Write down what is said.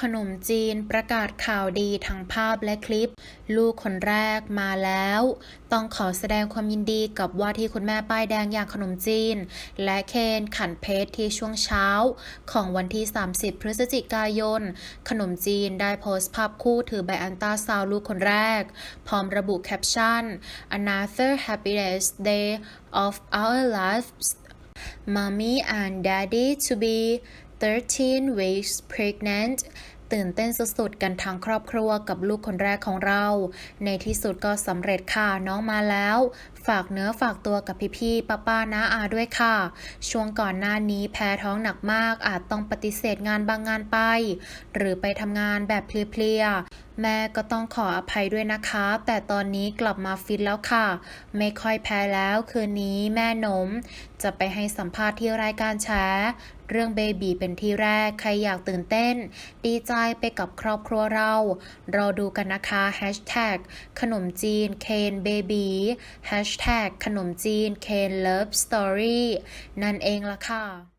ขนมจีนประกาศข่าวดีทั้งภาพและคลิป ลูกคนแรกมาแล้ว ต้องขอแสดงความยินดีกับว่าที่คุณแม่ป้ายแดงอย่างขนมจีน และเคนขันเพชรที่ช่วงเช้า ของวันที่ 30 พฤศจิกายน ขนมจีนได้โพสต์ภาพคู่ถือใบอันตาซาวลูกคนแรก พร้อมระบุแคปชั่น another happiness day of our lives Mommy and Daddy to be 13 weeks pregnant ตื่นเต้นสุดๆ กันทั้งครอบครัวกับลูกคนแรกของเรา ในที่สุดก็สำเร็จค่ะน้องมาแล้ว ฝากเนื้อฝากตัวกับพี่ๆ ป้าๆน้าอาด้วยค่ะ ช่วงก่อนหน้านี้แพ้ท้องหนักมากอาจต้องปฏิเสธงานบางงานไป หรือไปทำงานแบบเพลียๆ แม่ก็ต้องขออภัยด้วยนะคะ แต่ตอนนี้กลับมาฟิตแล้วค่ะ ไม่ค่อยแพ้แล้วคืนนี้แม่นม จะไปให้สัมภาษณ์ที่รายการแชร์เรื่องเบบีเป็นที่แรก ใครอยากตื่นเต้น ดีใจไปกับครอบครัวเรา รอดูกันนะคะ Hashtag ขนมจีนเคนเบบี Hashtag ขนมจีนเคนเลิฟสตอรี่นั่นเองละค่ะ